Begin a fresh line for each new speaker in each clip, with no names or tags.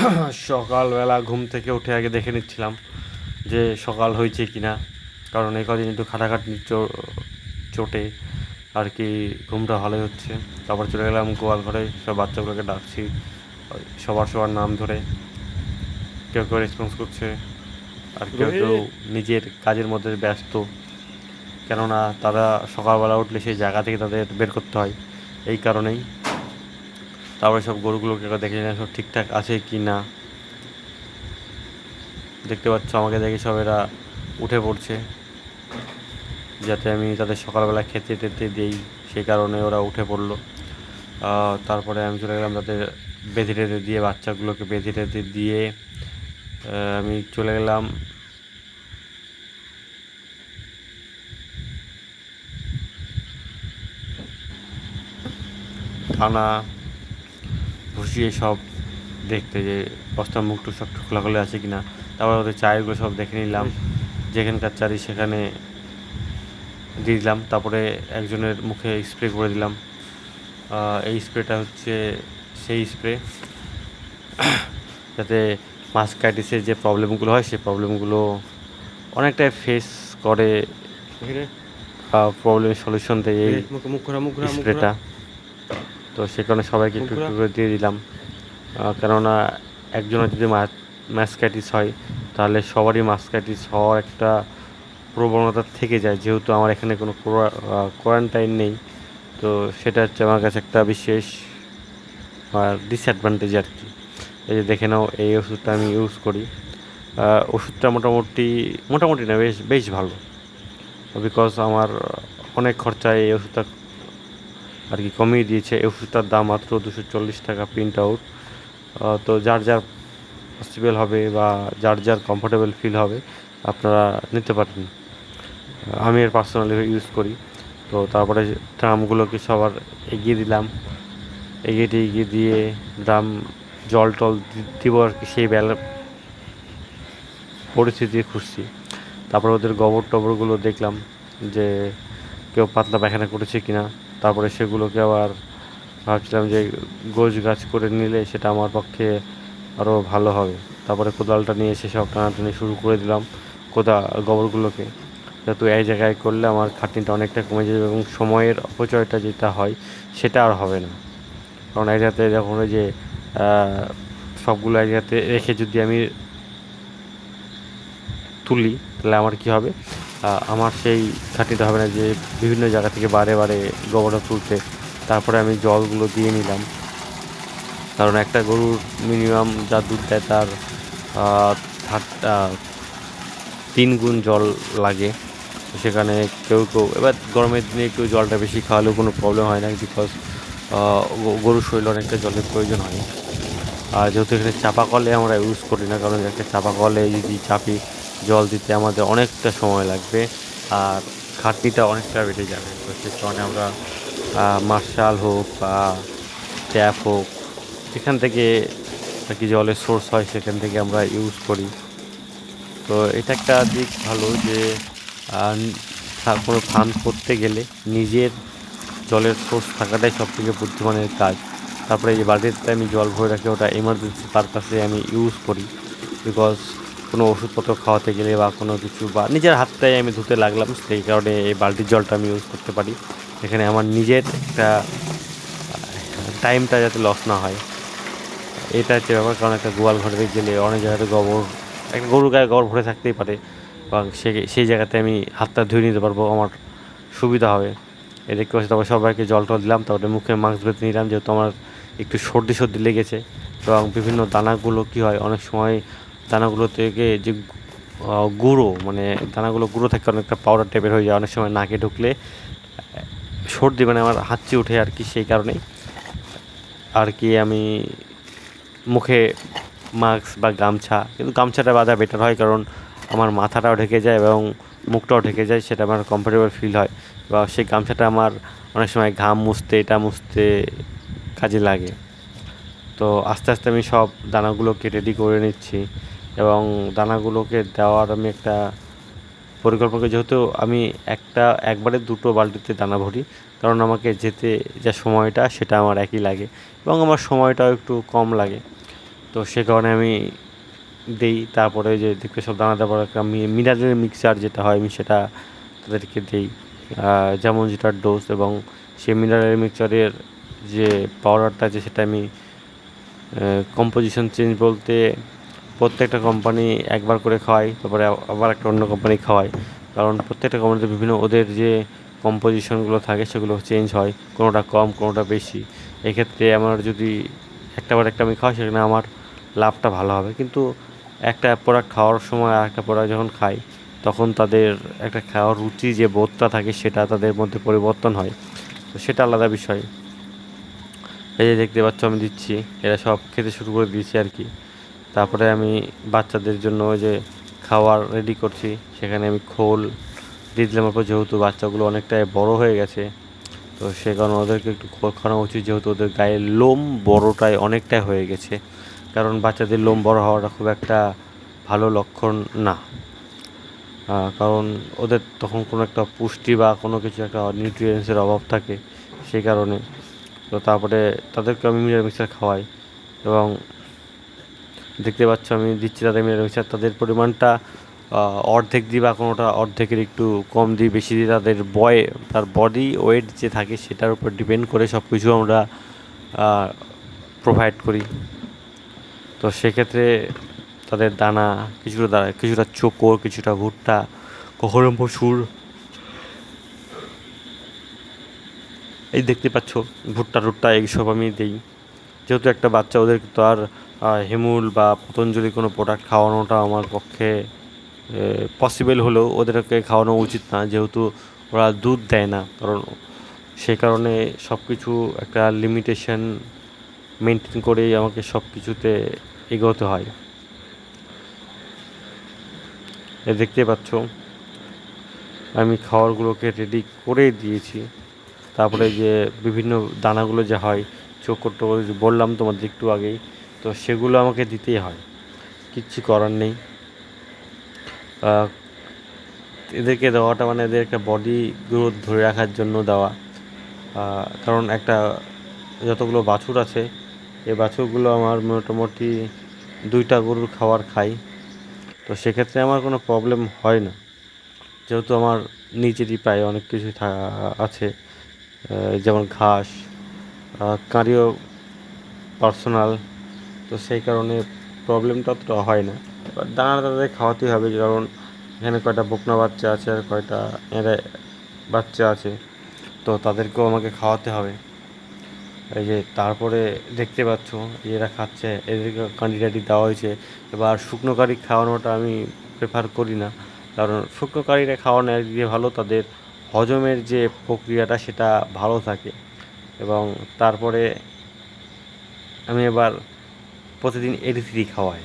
সকালবেলা ঘুম থেকে উঠে আগে দেখে নিচ্ছিলাম যে সকাল হয়েছে কি না কারণ এই কদিন একটু খাটাখাটনি চো- চোটে আর কি ঘুমটা ভালোই হচ্ছে। তারপর চলে গেলাম গোয়াল ঘরে সব বাচ্চাগুলোকে ডাকছি সবার সবার নাম ধরে। কেউ কেউ রেসপন্স করছে আর কেউ কেউ নিজের কাজের মধ্যে ব্যস্ত। কেননা তারা সকালবেলা উঠলে সেই জায়গা থেকে তাদের বের করতে হয়। এই কারণেই তারপরে সব গরুগুলোকে দেখে নিলাম, সব ঠিকঠাক আছে কি না। দেখতে পাচ্ছ আমাকে দেখে সব এরা উঠে পড়ছে। যাতে আমি তাদের সকালবেলা খেতে টেতে দিই, সেই কারণে ওরা উঠে পড়ল। তারপরে আমি চলে গেলাম তাদের বেঁধে টেঁধে দিয়ে, বাচ্চাগুলোকে বেঁধে টেঁধে দিয়ে আমি চলে গেলাম। থানা বসিয়ে সব দেখতে যে বস্তার মুখ টুক সব খোলাখুলি আছে কি না তারপর ওদের চায়েরগুলো সব দেখে নিলাম। যেখানকার চারি সেখানে দিয়ে দিলাম। তারপরে একজনের মুখে স্প্রে করে দিলাম। এই স্প্রেটা হচ্ছে সেই স্প্রে যাতে মাস্কাইটিসের যে প্রবলেমগুলো হয় সেই প্রবলেমগুলো অনেকটাই ফেস করে প্রবলেমের সলিউশন দেয় এই স্প্রেটা তো সে কারণে সবাইকে একটু একটু করে দিয়ে দিলাম। কেননা একজনের যদি ম্যাসকাইটিস হয় তাহলে সবারই মাস্কাইটিস হওয়ার একটা প্রবণতা থেকে যায়। যেহেতু আমার এখানে কোনো কোয়ারেন্টাইন নেই তো সেটা হচ্ছে আমার কাছে একটা বিশেষ ডিসঅ্যাডভান্টেজ আর কি। এই যে দেখে নাও এই ওষুধটা আমি ইউজ করি। ওষুধটা মোটামুটি মোটামুটি না বেশ বেশ ভালো। বিকজ আমার অনেক খরচায় এই ওষুধটা আর কি কমিয়ে দিয়েছে। এই ওষুধটার দাম মাত্র দুশো চল্লিশ টাকা প্রিন্ট আউট তো যার যার পসিবল হবে বা যার যার কমফোর্টেবল ফিল হবে, আপনারা নিতে পারেন। আমি এর পার্সোনালি ইউজ করি। তো তারপরে ড্রামগুলোকে সবার এগিয়ে দিলাম। এগিয়ে দিয়ে এগিয়ে দিয়ে ড্রাম জল টল দিব আর কি সেই বেলা পরিস্থিতি খুঁজছি। তারপরে ওদের গোবর টবরগুলো দেখলাম যে কেউ পাতলা পায়খানা করেছে কিনা। তারপরে সেগুলোকে আবার ভাবছিলাম যে গোছ গাছ করে নিলে সেটা আমার পক্ষে আরও ভালো হবে। তারপরে কোদালটা নিয়ে এসে সব টানাটানি শুরু করে দিলাম কোদা, গোবরগুলোকে। যেহেতু এক জায়গায় করলে আমার খাটনিটা অনেকটা কমে যাবে এবং সময়ের অপচয়টা যেটা হয় সেটা আর হবে না। কারণ এক জায়গাতে যখন ওই যে সবগুলো এক জায়গাতে রেখে যদি আমি তুলি, তাহলে আমার কি হবে? আমার সেই খাটনিটা হবে না যে বিভিন্ন জায়গা থেকে বারে বারে গোবরটা তুলতে। তারপরে আমি জলগুলো দিয়ে নিলাম। কারণ একটা গরুর মিনিমাম যা দুধ দেয় তার তিন গুণ জল লাগে। সেখানে কেউ কেউ, এবার গরমের দিনে কেউ জলটা বেশি খাওয়ালেও কোনো প্রবলেম হয় না বিকজ গরুর শরীরে অনেকটা জলের প্রয়োজন হয়। আর যেহেতু এখানে চাপা কলে আমরা ইউজ করি না, কারণ একটা চাপা কলে যদি চাপি জল দিতে আমাদের অনেকটা সময় লাগবে আর খাটনিটা অনেকটা বেড়ে যাবে। তো সে কারণে আমরা মার্শাল হোক বা ট্যাপ হোক যেখান থেকে আর কি জলের সোর্স হয় সেখান থেকে আমরা ইউজ করি। তো এটা একটা দিক ভালো যে কোনো ফার্ম করতে গেলে নিজের জলের সোর্স থাকাটাই সব থেকে বুদ্ধিমানের কাজ। তারপরে এই যে বালতিতে আমি জল ভরে রাখি, ওটা এমার্জেন্সি পারপাসে আমি ইউজ করি। বিকজ কোনো ওষুধপত্র খাওয়াতে গেলে বা কোনো কিছু বা নিজের হাতটাই আমি ধুতে লাগলাম, সেই কারণে এই বালতির জলটা আমি ইউজ করতে পারি। এখানে আমার নিজের একটা টাইমটা যাতে লস না হয়। এটা হচ্ছে ব্যাপার, কারণ একটা গোয়াল ঘরে গেলে অনেক জায়গাতে গোবর, একটা গরুর গায়ে গোবর ভরে থাকতেই পারে। বা সেই জায়গাতে আমি হাতটা ধুয়ে নিতে পারব, আমার সুবিধা হবে। এ দেখতে পাচ্ছি তারপর সবাইকে জল টল দিলাম, তারপরে মুখে মাস্ক বেঁধে নিলাম, যেহেতু আমার একটু সর্দি সর্দি লেগেছে। এবং বিভিন্ন দানাগুলো কী হয়, অনেক সময় দানাগুলো থেকে যে গুঁড়ো মানে দানাগুলো গুঁড়ো থাকে অনেকটা পাউডার টাইপের হয়ে যায়। অনেক সময় নাকে ঢুকলে, সর্দি মানে আমার হাঁচি উঠে আর কি সেই কারণেই। আর কি আমি মুখে মাস্ক বা গামছা, কিন্তু গামছাটা বাঁধা বেটার হয় কারণ আমার মাথাটাও ঢেকে যায় এবং মুখটাও ঢেকে যায়, সেটা আমার কমফোর্টেবল ফিল হয়। বা সেই গামছাটা আমার অনেক সময় ঘাম মুছতে, এটা মুছতে কাজে লাগে। তো আস্তে আস্তে আমি সব দানাগুলোকে রেডি করে নিচ্ছি। এবং দানাগুলোকে দেওয়ার আমি একটা পরিকল্পনা যেহেতু আমি একটা, একবারে দুটো বালতিতে দানা ভরি, কারণ আমাকে যেতে যা সময়টা সেটা আমার একই লাগে এবং আমার সময়টাও একটু কম লাগে। তো সে কারণে আমি দিই, তারপরে যে দেখবে সব দানা দেওয়ার একটা মিনারেল মিক্সচার যেটা হয় আমি সেটা তাদেরকে দিই। যেমন যেটার ডোজ এবং সেই মিনারেল মিক্সচারের যে পাউডারটা আছে সেটা আমি কম্পোজিশন চেঞ্জ বলতে প্রত্যেকটা কোম্পানি একবার করে খাওয়াই তারপরে আবার একটা অন্য কোম্পানি খাওয়াই কারণ প্রত্যেকটা কোম্পানিতে বিভিন্ন ওদের যে কম্পোজিশনগুলো থাকে সেগুলো চেঞ্জ হয়, কোনোটা কম, কোনোটা বেশি। এক্ষেত্রে আমার যদি একটা বার একটা আমি খাওয়াই, সেখানে আমার লাভটা ভালো হবে। কিন্তু একটা প্রোডাক্ট খাওয়ার সময় আর একটা প্রোডাক্ট যখন খাই, তখন তাদের একটা খাওয়ার রুচি যে বোধটা থাকে, সেটা তাদের মধ্যে পরিবর্তন হয়। তো সেটা আলাদা বিষয়। এই যে দেখতে পাচ্ছ, আমি দিচ্ছি। এরা সব খেতে শুরু করে দিয়েছি আর কি। তারপরে আমি বাচ্চাদের জন্য ওই যে খাবার রেডি করছি। সেখানে আমি খোল দিয়ে দিলাম। অল্প যেহেতু বাচ্চাগুলো অনেকটাই বড় হয়ে গেছে, তো সে কারণে ওদেরকে একটু খোল খাওয়ানো উচিত। যেহেতু ওদের গায়ে লোম বড়টাই অনেকটাই হয়ে গেছে, কারণ বাচ্চাদের লোম বড় হওয়াটা খুব একটা ভালো লক্ষণ না। কারণ ওদের তখন কোনো একটা পুষ্টি বা কোনো কিছু একটা নিউট্রিয়েন্টসের অভাব থাকে সেই কারণে। তো তারপরে তাদেরকে আমি মিক্সার খাওয়াই এবং দেখতে পাচ্ছ আমি দিচ্ছি তাদের মিক্সার তাদের পরিমাণটা অর্ধেক দিই বা কোনোটা অর্ধেকের একটু কম দিই বেশি দিই তাদের বয়, তার বডি ওয়েট যে থাকে সেটার উপর ডিপেন্ড করে সব কিছু আমরা প্রোভাইড করি। তো সেক্ষেত্রে তাদের দানা, কিছুটা দানা, কিছুটা চোকর, কিছুটা ভুট্টা কখনো মসুর এই দেখতে পাচ্ছ, ভুট্টা টুট্টা এইসব আমি দিই। যেহেতু একটা বাচ্চা, ওদেরকে তো আর হেমুল বা পতঞ্জলি কোনো প্রোডাক্ট খাওয়ানোটা আমার পক্ষে পসিবল হলেও ওদেরকে খাওয়ানো উচিত না। যেহেতু ওরা দুধ দেয় না, কারণ সেই কারণে সব কিছু একটা লিমিটেশন মেনটেন করেই আমাকে সব কিছুতে এগোতে হয়। এ, দেখতে পাচ্ছ, আমি খাবারগুলোকে রেডি করে দিয়েছি। তারপরে যে বিভিন্ন দানাগুলো যে হয় চোখর টোকর যে বললাম তোমাদের একটু আগেই। তো সেগুলো আমাকে দিতেই হয়। কিচ্ছু করার নেই। এদেরকে দেওয়াটা মানে এদের একটা বডি গ্রোথ ধরে রাখার জন্য দেওয়া। কারণ একটা যতগুলো বাছুর আছে, এই বাছুরগুলো আমার মোটামুটি দুইটা গরুর খাবার খাই। তো সেক্ষেত্রে আমার কোনো প্রবলেম হয় না। যেহেতু আমার নিজেরই প্রায় অনেক কিছু আছে। যেমন ঘাস কাঁড়িও পার্সোনাল তো সেই কারণে প্রবলেমটা অতটা হয় না। এবার দানা তাদের খাওয়াতেই হবে কারণ এখানে কয়টা বকনা বাচ্চা আছে আর কয়টা এঁড়ে বাচ্চা আছে, তো তাদেরকেও আমাকে খাওয়াতে হবে। এই যে তারপরে দেখতে পাচ্ছ, এরা খাচ্ছে, এদেরকে টাঁদি দেওয়া হয়েছে। এবার শুকনো কারি খাওয়ানোটা আমি প্রেফার করি না, কারণ শুকনো কারিটা খাওয়ানো একদিকে ভালো, তাদের হজমের যে প্রক্রিয়াটা সেটা ভালো থাকে। এবং তারপরে আমি এবার প্রতিদিন এডি থ্রি খাওয়াই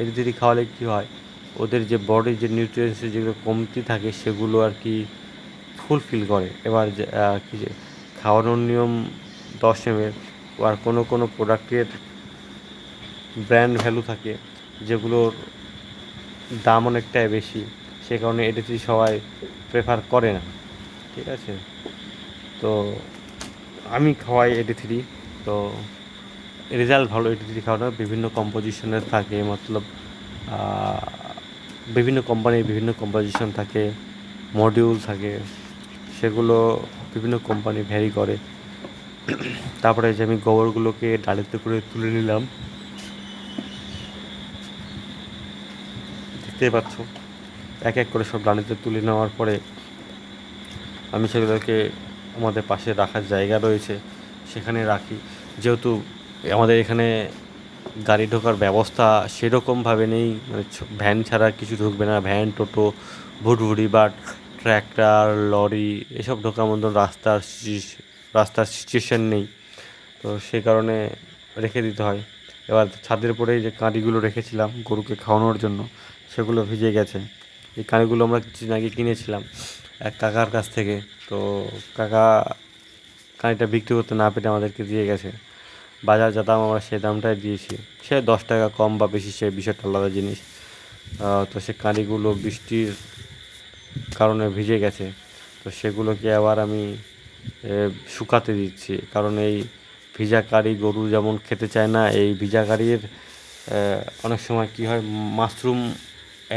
এডি থ্রি খাওয়ালে কী হয়? ওদের যে বডির যে নিউট্রিয়েন্টসের যেগুলো কমতি থাকে, সেগুলো আর কি ফুলফিল করে। এবার কি খাওয়ানোর নিয়ম দশ এমএল আর কোনো কোনো প্রোডাক্টের ব্র্যান্ড ভ্যালু থাকে, যেগুলোর দাম অনেকটাই বেশি, সে কারণে এডি থ্রি সবাই প্রেফার করে না। ঠিক আছে? তো, আমি খাওয়াই এডি থ্রি তো রেজাল্ট ভালো, এটি খাওয়ানোর বিভিন্ন কম্পোজিশনের থাকে, মতলব বিভিন্ন কোম্পানির বিভিন্ন কম্পোজিশন থাকে মডিউল থাকে, সেগুলো বিভিন্ন কোম্পানি ভ্যারি করে। তারপরে যে আমি গোবরগুলোকে ডালিতে করে তুলে নিলাম। দেখতেই পাচ্ছ, এক এক করে সব ডালিতে তুলে নেওয়ার পরে আমি সেগুলোকে আমাদের পাশে রাখার জায়গা রয়েছে, সেখানে রাখি। যেহেতু আমাদের এখানে গাড়ি ঢোকার ব্যবস্থা সেরকমভাবে নেই। মানে ভ্যান ছাড়া কিছু ঢুকবে না। ভ্যান, টোটো ভুটভুটি বা ট্র্যাক্টর, লরি এসব ঢোকার মতন রাস্তার রাস্তার সিচুয়েশান নেই। তো সে কারণে রেখে দিতে হয়। এবার ছাদের উপরে যে কাঁড়িগুলো রেখেছিলাম গরুকে খাওয়ানোর জন্য, সেগুলো ভিজে গেছে। এই কাঁড়িগুলো আমরা কিছুদিন আগে কিনেছিলাম এক কাকার কাছ থেকে। তো কাকা কাঁড়িটা বিক্রি করতে না পেরে আমাদেরকে দিয়ে গেছে। বাজার যা দাম, আমরা সে দামটাই দিয়েছি। সে দশ টাকা কম বা বেশি, সে বিষয়টা আলাদা জিনিস। তো সে কাঁড়িগুলো বৃষ্টির কারণে ভিজে গেছে। তো সেগুলোকে আবার আমি শুকাতে দিচ্ছি। কারণ এই ভিজা কারি গরু যেমন খেতে চায় না, এই ভিজা কারির অনেক সময় কী হয়, মাশরুম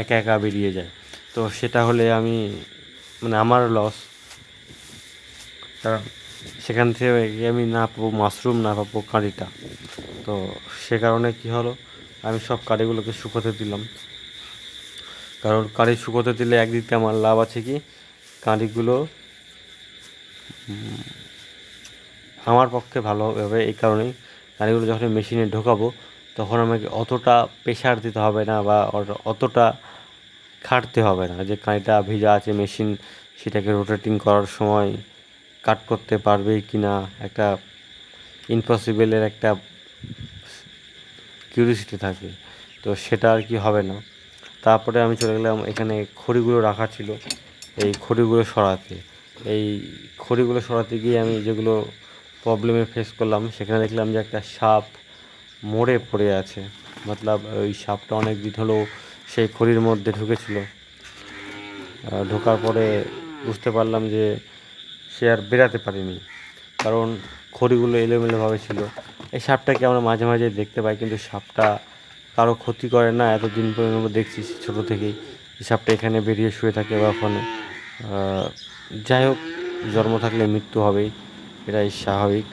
একা একা বেরিয়ে যায়। তো সেটা হলে আমি মানে আমার লস কারণ সেখান থেকে আমি না পাবো মাশরুম, না পাবো কাঁড়িটা তো সে কারণে কী হলো, আমি সব কাঁড়িগুলোকে শুকোতে দিলাম। কারণ কাঁড়ি শুকোতে দিলে একদিকে আমার লাভ আছে কি কাঁড়িগুলো আমার পক্ষে ভালো হবে। এই কারণেই কাঁড়িগুলো যখন মেশিনে ঢোকাবো, তখন আমাকে অতটা প্রেশার দিতে হবে না বা অতটা খাটতে হবে না। যে কাঁড়িটা ভিজা আছে মেশিন, সেটাকে রোটেটিং করার সময় কাট করতে পারবে কি না একটা ইম্পসিবলের একটা কিউরিসিটি থাকে। তো সেটা আর কি হবে না। তারপরে আমি চলে গেলাম, এখানে খড়িগুলো রাখা ছিল। এই খড়িগুলো সরাতে। এই খড়িগুলো সরাতে গিয়ে আমি যেগুলো প্রবলেমে ফেস করলাম, সেখানে দেখলাম যে একটা সাপ মরে পড়ে আছে। মতলব ওই সাপটা অনেক দিন হলো সেই খড়ির মধ্যে ঢুকেছিল। ঢোকার পরে বুঝতে পারলাম যে সে আর বেরাতে পারেনি। কারণ খড়িগুলো এলোমেলোভাবে ছিল। এই সাপটাকে আমরা মাঝে মাঝে দেখতে পাই, কিন্তু সাপটা কারও ক্ষতি করে না। এতদিন পর্যন্ত দেখছি ছোটো থেকেই সাপটা এখানে বেরিয়ে শুয়ে থাকে বা ওখানে। যাই হোক, জন্ম থাকলে মৃত্যু হবেই। এটাই স্বাভাবিক।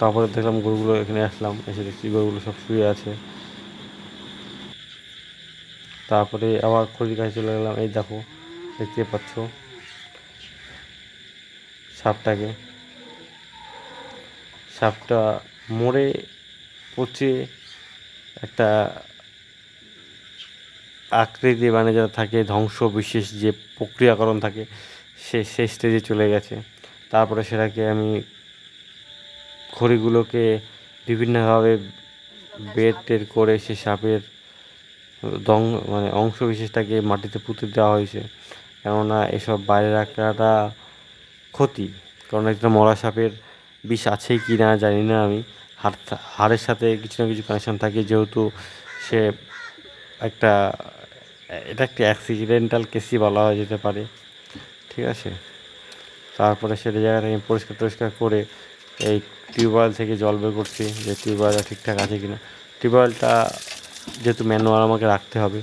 তারপরে দেখলাম গরুগুলো এখানে আসলাম, এসে দেখছি গরুগুলো সব শুয়ে আছে। তারপরে আবার খড়ির কাছে চলে গেলাম। এই দেখো দেখতে পাচ্ছ। সাপটাকে। সাপটা মরে পচে একটা আকৃতি মানে যা থাকে, ধ্বংস বিশেষ যে প্রক্রিয়াকরণ থাকে, সে সেই স্টেজে চলে গেছে। তারপরে সেটাকে আমি খড়িগুলোকে বিভিন্নভাবে বের টের করে সে সাপের দং মানে অংশ বিশেষটাকে মাটিতে পুঁতে দেওয়া হয়েছে। কেননা এসব বাইরে রাখাটা ক্ষতি। কারণ একটা মরা সাপের বিষ আছে কি না জানি না আমি। হাড় হাড়ের সাথে কিছু না কিছু কানেকশন থাকে যেহেতু সে একটা, এটা একটা অ্যাক্সিডেন্টাল কেসই বলা হয়ে যেতে পারে। ঠিক আছে? তারপরে সেটা জায়গাটা আমি পরিষ্কার টরিষ্কার করে এই টিউবওয়েল থেকে জল বের করছি যে টিউবওয়েলটা ঠিকঠাক আছে কিনা। টিউবওয়েলটা যেহেতু ম্যানুয়াল আমাকে রাখতে হবে,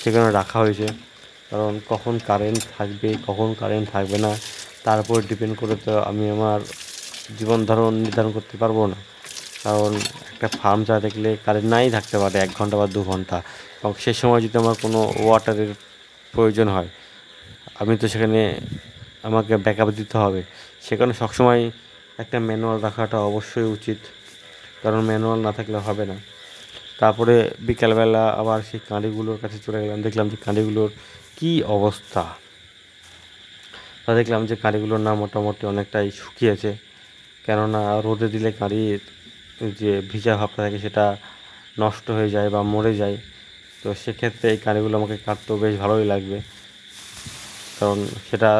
সেখানে রাখা হয়েছে। কারণ কখন কারেন্ট থাকবে, কখন কারেন্ট থাকবে না, তার উপর ডিপেন্ড করে তো আমি আমার জীবন ধারণ নির্ধারণ করতে পারব না। কারণ একটা ফার্ম চা দেখলে কারেন্ট নাই থাকতে পারে এক ঘণ্টা বা দু ঘণ্টা। এবং সে সময় যদি আমার কোনো ওয়াটারের প্রয়োজন হয়, আমি তো সেখানে আমাকে ব্যাকআপ দিতে হবে। সেখানে সবসময় একটা ম্যানুয়াল রাখাটা অবশ্যই উচিত, কারণ ম্যানুয়াল না থাকলে হবে না। তারপরে বিকালবেলা আবার সেই কাঁড়িগুলোর কাছে চলে গেলাম, দেখলাম যে কাঁড়িগুলোর কী অবস্থা? তা দেখলাম যে কাঁড়িগুলোর না মোটামুটি অনেকটাই শুকিয়েছে। কেননা রোদে দিলে কাঁড়ির যে ভিজা ভাবটা থাকে সেটা নষ্ট হয়ে যায় বা মরে যায়। তো সেক্ষেত্রে এই কাঁড়িগুলো আমাকে কাটতেও বেশ ভালোই লাগবে। কারণ সেটা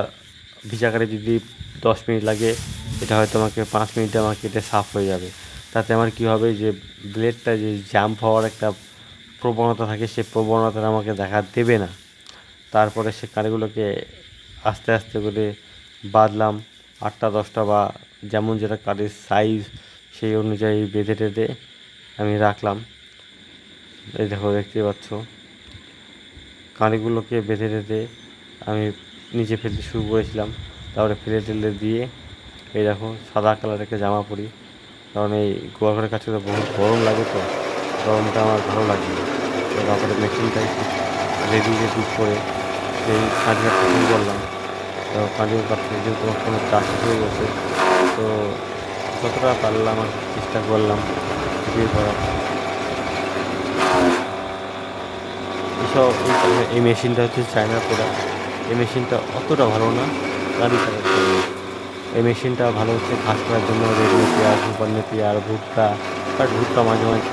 ভিজা কাঁড়ি যদি দশ মিনিট লাগে, এটা হয়তো আমাকে পাঁচ মিনিটে আমার কেটে সাফ হয়ে যাবে। তাতে আমার কী হবে যে ব্লেডটা যে জাম্প হওয়ার একটা প্রবণতা থাকে সেই প্রবণতাটা আমাকে দেখা দেবে না। তারপরে সে কাঁড়িগুলোকে আস্তে আস্তে করে বাঁধলাম। আটটা, দশটা বা যেমন যেটা কাঠের সাইজ সেই অনুযায়ী বেঁধে টেঁধে আমি রাখলাম। এই দেখো দেখতে পাচ্ছ। কাঁড়িগুলোকে বেঁধে টেঁধে আমি নিচে ফেলতে শুরু করেছিলাম। তারপরে ফেলে টেলে দিয়ে, এই দেখো, সাদা কালারের একটা জামা পরি। কারণ এই গোয়াঘরের কাছে তো বহুত গরম লাগে তো, গরমটা আমার ভালো লাগে তারপরে মেশিনটা রেডি রেডি করে সেই কাঁড়ি কাটতে শুরু করলাম তো কাঁড়ি কাটতে যেহেতু ফোনের চার্জ হয়ে গেছে, তো যতটা পারলাম আর চেষ্টা করলাম ভিডিও করার এসব এই- মেশিনটা হচ্ছে চায়না প্রোডাক্ট এই মেশিনটা অতটা ভালো না, গাড়ি চালার জন্য এই মেশিনটা ভালো হচ্ছে ঘাস করার জন্য রেডিও নেপিয়ার সুপার নেপিয়ার ভুট্টা বাট ভুট্টা মাঝে মাঝে